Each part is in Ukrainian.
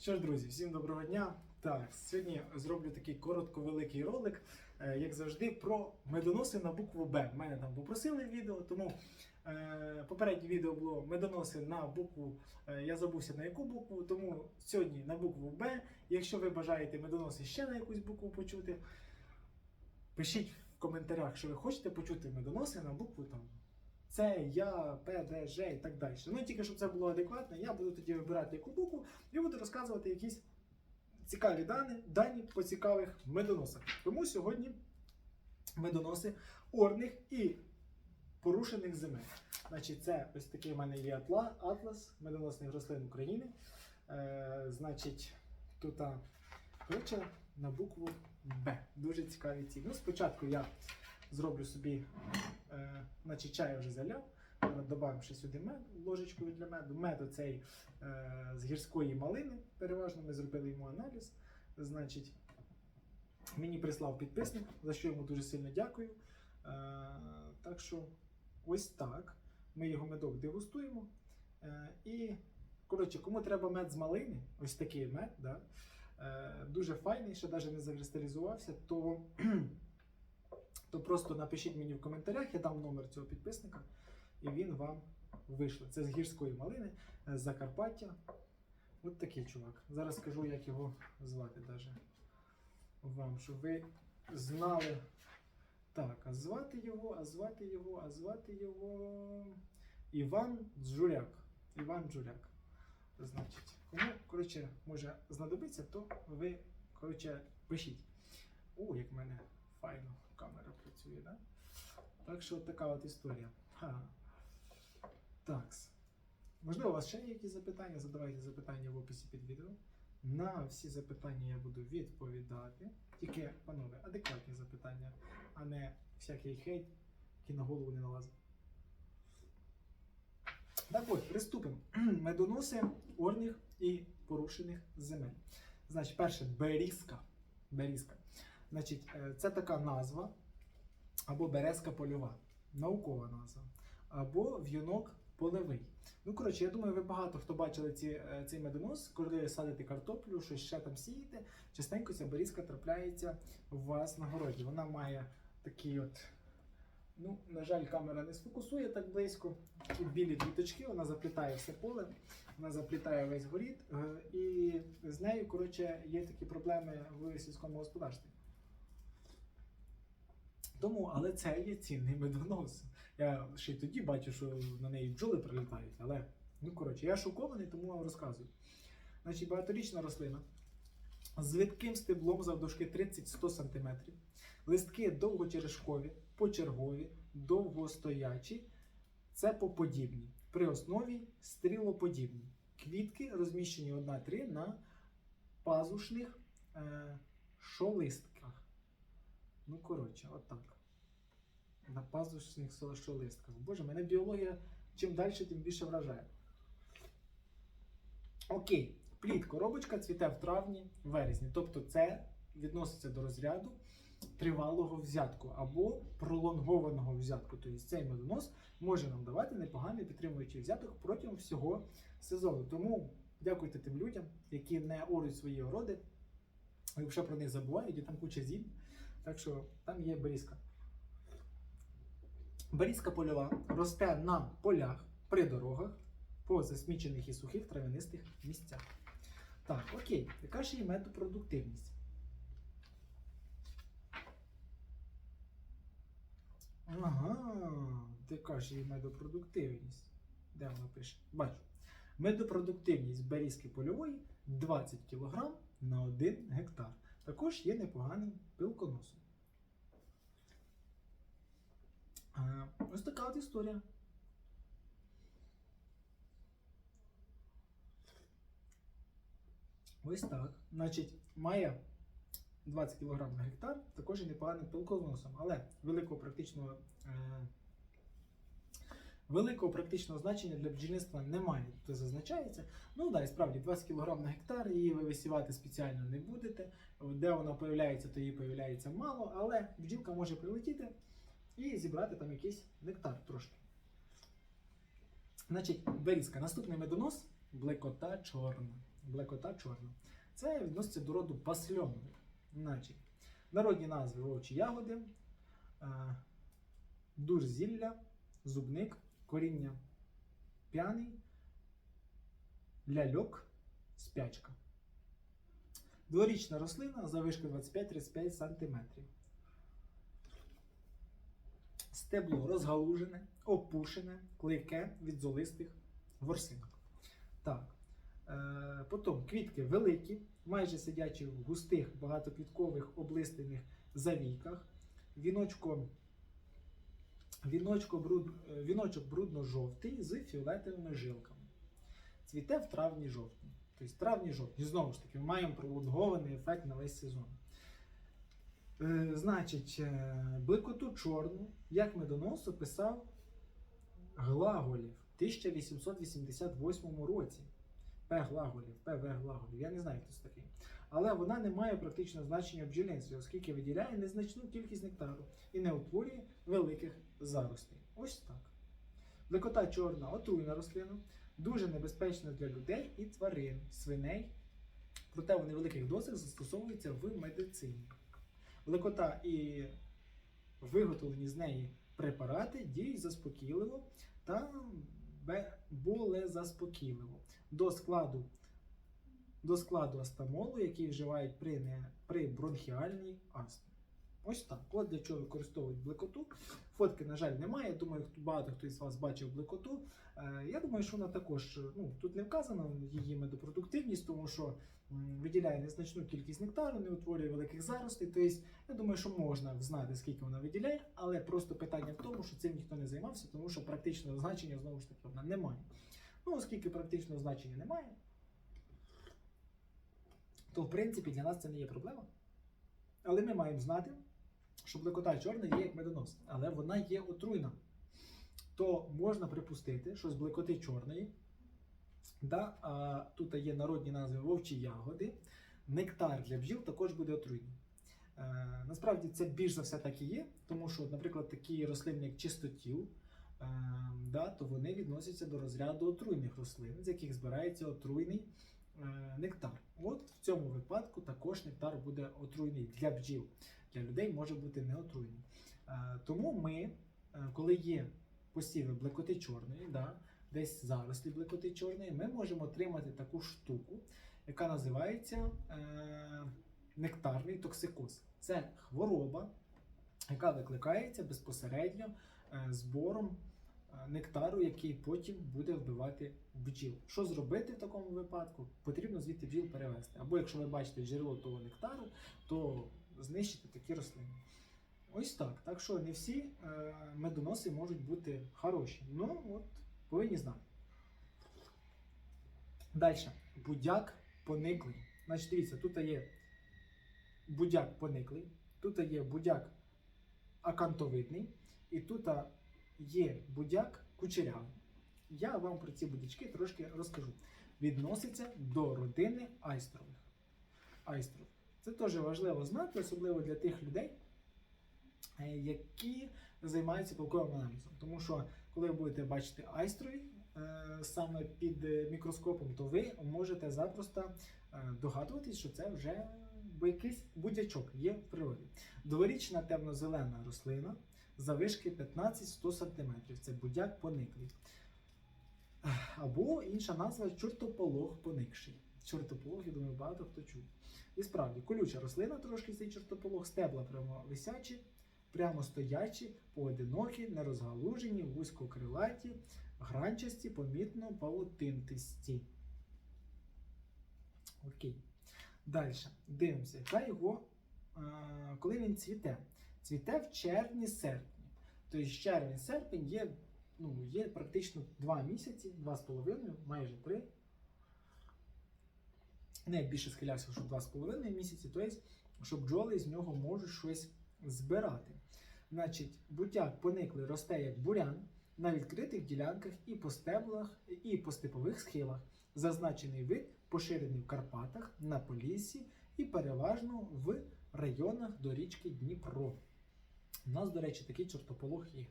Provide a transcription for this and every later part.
Що ж, друзі, всім доброго дня. Так, сьогодні зроблю такий коротко-великий ролик, е, як завжди, про медоноси на букву Б. Мене там попросили відео, тому е, попереднє відео було медоноси на букву. е, я забувся на яку букву, тому сьогодні на букву Б. Якщо ви бажаєте медоноси ще на якусь букву почути, пишіть в коментарях, що ви хочете почути медоноси на букву там. Це я, П, Д, Ж і так далі. Ну тільки щоб це було адекватно, я буду тоді вибирати яку букву і буду розказувати якісь цікаві дані, дані по цікавих медоносах. Тому сьогодні медоноси орних і порушених земель. Значить, це ось такий в мене є атла, атлас медоносних рослин України. Е, значить, тут коротше, на букву Б. Дуже цікаві ці. Ну, спочатку я зроблю собі, е, значить, чай вже заляв. Добавимо ще сюди мед, ложечку для меду. Мед оцей е, з гірської малини. Переважно ми зробили йому аналіз. Значить, мені прислав підписник, за що йому дуже сильно дякую. Е, так що ось так. Ми його медок дегустуємо. Е, і, коротше, кому треба мед з малини, ось такий мед, да, дуже файний, ще навіть не закристалізувався, то, то просто напишіть мені в коментарях, я дам номер цього підписника, і він вам вийшло. Це з гірської малини, е, з Закарпаття. От такий чувак. Зараз скажу, як його звати даже вам, щоб ви знали. Так, а звати його, а звати його, а звати його. Іван Джуляк. Іван Джуляк. Значить, кому, коротше, може знадобиться, то ви, коротше, пишіть. О, як мене файно камера працює, да? Так що така от історія. Ха. Такс. Можливо, у вас ще є якісь запитання? Задавайте запитання в описі під відео. На всі запитання я буду відповідати. Тільки, панове, адекватні запитання, а не всякий хейт, який на голову не налазить. Так от, приступимо. Медоноси орних і порушених земель. Значить, перше берізка. Берізка. Значить, е, це така назва або березка польова, наукова назва, або в'юнок полевий. Ну, коротше, я думаю, ви багато хто бачили ці, е, цей медонос, коли садите картоплю, щось ще там сієте. Частенько ця берізка трапляється у вас на городі. Вона має такий от. Ну, на жаль, камера не сфокусує так близько. Такі білі квіточки, вона заплітає все поле, вона заплітає весь горід. е, І з нею, коротше, є такі проблеми в сільському господарстві. Тому, але це є цінний медонос. Я ще й тоді бачу, що на неї бджоли прилітають. Але, ну коротше, я шокований, тому вам розказую. Значить, багаторічна рослина з видким стеблом завдовжки 30-100 см. Листки довгочерешкові, почергові, довгостоячі, цепоподібні. При основі стрілоподібні. Квітки розміщені 1-3 на пазушних е, шолистках. Ну, коротше, отак. На пазушних шолистках. Боже, мене біологія чим далі, тим більше вражає. Окей, плід коробочка цвіте в травні, вересні. Тобто це відноситься до розряду тривалого взятку або пролонгованого взятку. Тобто цей медонос може нам давати непоганий підтримуючий взяток протягом всього сезону. Тому дякуйте тим людям, які не оруть свої городи, якщо про них забувають, і там куча зім. Так що там є берізка. Берізка польова росте на полях, при дорогах, по засмічених і сухих травянистих місцях. Так, окей, яка ж є метопродуктивність? Ага, яка ж є медопродуктивність? Де вона пише? Бачу. Медопродуктивність берізки польової 20 кг на 1 гектар. Також є непоганим пилконосом. Ось така от історія. Ось так. Значить, має 20 кг на гектар, також і непоганим пилконосом, але великого практичного, е, великого практичного значення для бджільництва немає. Тут зазначається. Ну так, і справді 20 кг на гектар, її ви висівати спеціально не будете. Де вона появляється, то її появляється мало, але бджілка може прилетіти і зібрати там якийсь нектар трошки. Значить, берізка. Наступний медонос блекота чорна. блекота чорна. Це відноситься до роду пасльонових. Значить, народні назви вовчі ягоди, е, душ зілля, зубник, коріння п'яний, ляльок, спячка. Дворічна рослина завишки 25-35 см. Стебло розгалужене, опушене, клейке від золистих ворсинок. Так. Е, потім квітки великі, майже сидячі в густих багатоквіткових облистених завійках. Віночко, віночко бруд, е, віночок брудно-жовтий з фіолетовими жилками. Цвіте в травні-жовтні. Тобто травні-жовтні. Знову ж таки, ми маємо пролонгований ефект на весь сезон. Е, значить, е, блекоту чорну, як медонос описав Глаголів в 1888 році. П. Глаголів, П.В. Глаголів. Я не знаю, хто це такий. Але вона не має практичного значення в бджільництві, оскільки виділяє незначну кількість нектару і не утворює великих заростей. Ось так. Блекота чорна отруйна рослина, дуже небезпечна для людей і тварин, свиней. Проте у невеликих дозах застосовується в медицині. Блекота і виготовлені з неї препарати діють заспокійливо та болезаспокійливо. До складу, до складу астамолу, який вживають при, не, при бронхіальній астмі. Ось так. От для чого використовують блекоту. Фотки, на жаль, немає. Думаю, багато хто із вас бачив блекоту. Е, Я думаю, що вона також ну, тут не вказано її медопродуктивність, тому що виділяє незначну кількість нектару, не утворює великих заростей. Тобто, я думаю, що можна знати, скільки вона виділяє, але просто питання в тому, що цим ніхто не займався, тому що практичного значення знову ж таки вона не має. Ну, оскільки практичного значення немає, то в принципі для нас це не є проблема. Але ми маємо знати, що блекота чорна є як медонос, але вона є отруйна. То можна припустити, що з блекоти чорної, да, а, тут є народні назви вовчі ягоди, нектар для бджіл також буде отруйний. Е, насправді це більш за все так і є, тому що, наприклад, такі рослини, як чистотіл, е, да, то вони відносяться до розряду отруйних рослин, з яких збирається отруйний нектар. От в цьому випадку також нектар буде отруйний для бджіл. Для людей може бути не отруйний. Е, тому ми, е, коли є посіви блекоти чорної, да, десь зарослі блекоти чорної, ми можемо отримати таку штуку, яка називається е, нектарний токсикоз. Це хвороба, яка викликається безпосередньо е, збором е, нектару, який потім буде вбивати бджіл. Що зробити в такому випадку? Потрібно звідти бджіл перевести. Або якщо ви бачите джерело того нектару, то знищити такі рослини. Ось так. Так що не всі е, медоноси можуть бути хороші. Ну, от, повинні знати. Далі. Будяк пониклий. Значить, дивіться, тут є будяк пониклий, тут є будяк акантовидний, і тут є будяк кучерявий. Я вам про ці будячки трошки розкажу. Відноситься до родини айстрових. Айстров. Це теж важливо знати, особливо для тих людей, е, які займаються полковим аналізом. Тому що, коли ви будете бачити айстрові е, саме під мікроскопом, то ви можете запросто е, догадуватись, що це вже бо якийсь будячок є в природі. Дворічна темно-зелена рослина завишки 15-100 см. Це будяк пониклий. Або інша назва чортополох поникший. Чортополох, я думаю, багато хто чув. І справді, колюча рослина, трошки цей чортополох, стебла прямо висячі, прямо стоячі, поодинокі, нерозгалужені, вузькокрилаті, гранчасті, помітно павутинтисті. Окей. Далі. Дивимося, яка його, е, коли він цвіте. Цвіте в червні-серпні. Тобто червень-серпень є, ну, є практично 2 місяці, 2,5, майже 3. Не більше схилявся, що 2,5 місяці, тобто, що бджоли з нього можуть щось збирати. Значить, бутяк пониклий росте як бурян на відкритих ділянках і по стеблах, і по степових схилах. Зазначений вид поширений в Карпатах, на Поліссі і переважно в районах до річки Дніпро. У нас, до речі, такий чортополох є.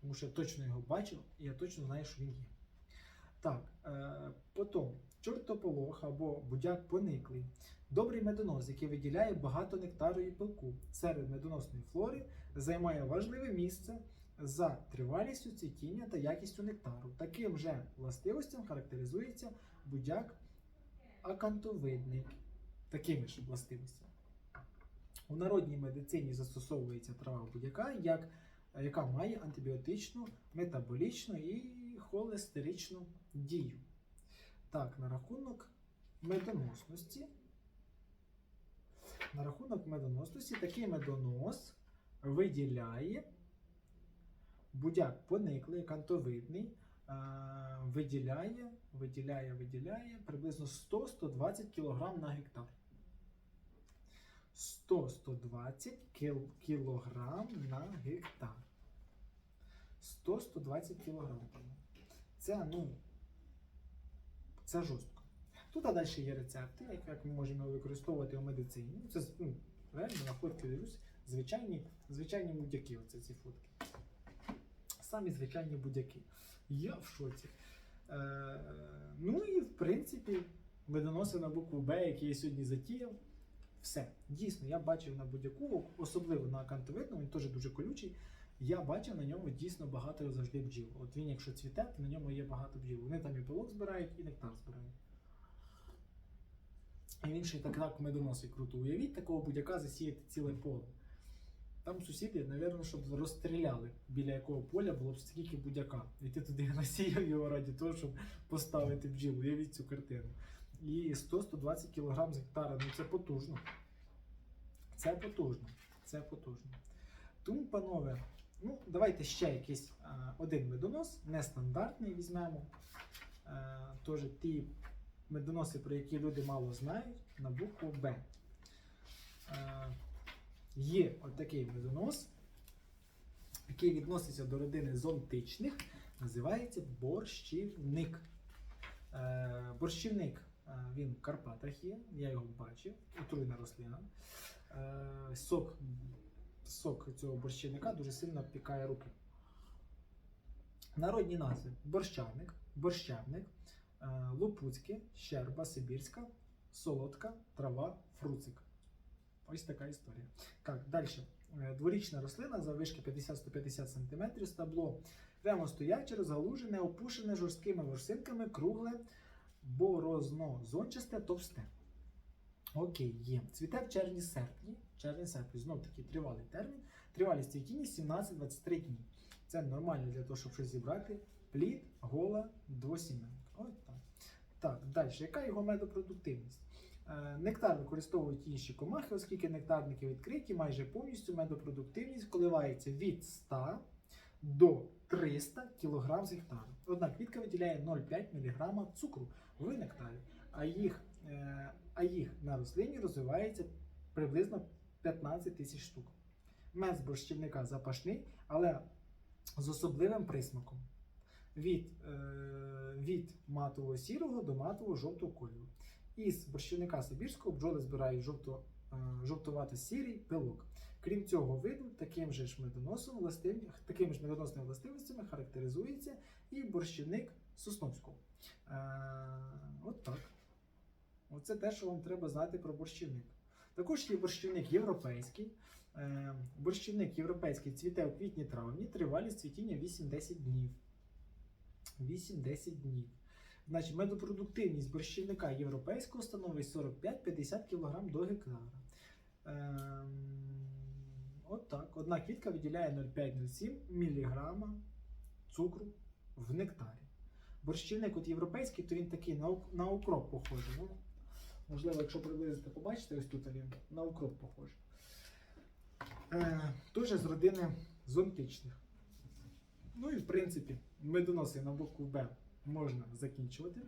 Тому що я точно його бачив і я точно знаю, що він є. Так, е, потім чортополох або будяк пониклий. Добрий медонос, який виділяє багато нектару і пилку. Серед медоносної флори займає важливе місце за тривалістю цвітіння та якістю нектару. Таким же властивостям характеризується будяк акантовидний. Такими ж властивостями. У народній медицині застосовується трава будяка, як, яка має антибіотичну, метаболічну і холестеричну дію. Так, на рахунок медоносності. На рахунок медоносності такий медонос виділяє будяк пониклий, кантовидний, виділяє, виділяє, виділяє приблизно 100-120 кг на гектар. 100-120 кіл- кілограм на гектар. 100-120 кілограм. Це, ну, це жорстко. Тут а далі є рецепти, як, ми можемо використовувати у медицині. Це ну, реально на фотки дивлюсь. Звичайні, звичайні будяки, оце ці фотки. Самі звичайні будяки. Я в шоці. Е, ну і в принципі, медоноси на букву Б, який я сьогодні затіяв. Все. Дійсно, я бачив на будяку, особливо на кантовидному, він теж дуже колючий. Я бачив на ньому дійсно багато завжди бджіл. От він, якщо цвіте, то на ньому є багато бджіл. Вони там і пилок збирають, і нектар збирають. І він ще так так медоносить круто. Уявіть такого будяка засіяти ціле поле. Там сусіди, напевно, щоб розстріляли, біля якого поля було б стільки будяка. І ти туди насіяв його раді того, щоб поставити бджілу. Уявіть цю картину. І 100-120 кг з гектара, ну це потужно. Це потужно. Це потужно. Тому, панове, ну, давайте ще якийсь а, один медонос, нестандартний візьмемо. Е, Тож ті медоноси, про які люди мало знають, на букву Б. Е, Є отакий медонос, який відноситься до родини зонтичних, називається борщівник. Е, Борщівник е, він в Карпатах є, я його бачив, отруйна рослина. Е, Сок, сок цього борщівника дуже сильно пікає руки. Народні назви: борщавник, борщавник, лопуцьке, щерба, сибірська, солодка, трава, фруцик. Ось така історія. Так, далі. Е, Дворічна рослина заввишки 50-150 см, стабло прямо стояче, розгалужене, опушене жорсткими ворсинками, кругле, борозно-зончасте, товсте. Окей, є. Цвіте в червні-серпні. Червні-серпні, знов такий тривалий термін. Тривалість цвітіння 17-23 дні. Це нормально для того, щоб щось зібрати. Плід, гола, двосімен. Ось так. Так, далі. Яка його медопродуктивність? Е, Нектар використовують інші комахи, оскільки нектарники відкриті, майже повністю медопродуктивність коливається від 100 до 300 кг з гектару. Одна квітка виділяє 0,5 мг цукру в нектарі, а їх, е, а їх на рослині розвивається приблизно 15 тисяч штук. Мед з борщівника запашний, але з особливим присмаком. Від, е, від матово сірого до матово жовтого кольору. Із борщівника Сибірського бджоли збирають жовто, е, жовтувато-сірий пилок. Крім цього виду, таким же ж медоносом властив... такими ж медоносними властивостями характеризується і борщівник Сосновського. Е, от так. Оце те, що вам треба знати про борщівник. Також є борщівник європейський. Е, борщівник європейський цвіте у квітні-травні, тривалість цвітіння 8-10 днів. 8-10 днів. Значить, медопродуктивність борщівника європейського становить 45-50 кг до гектара. Ем, от так. Одна квітка виділяє 0,5-0,7 мг цукру в нектарі. Борщівник от європейський, то він такий на, на укроп похожий. Ну, можливо, якщо приблизити, побачите, ось тут він на укроп похожий. Е, Теж з родини зонтичних. Ну і в принципі, медоноси на букву Б можна закінчувати.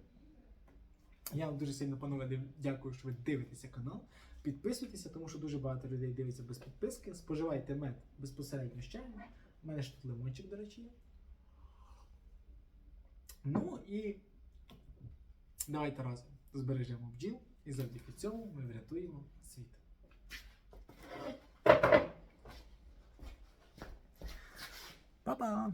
Я вам дуже сильно, панове, дякую, що ви дивитеся канал. Підписуйтеся, тому що дуже багато людей дивиться без підписки. Споживайте мед безпосередньо чаєм. У мене ж тут лимончик, до речі. Ну і давайте разом збережемо бджіл, і завдяки цьому ми врятуємо світ. Па-па!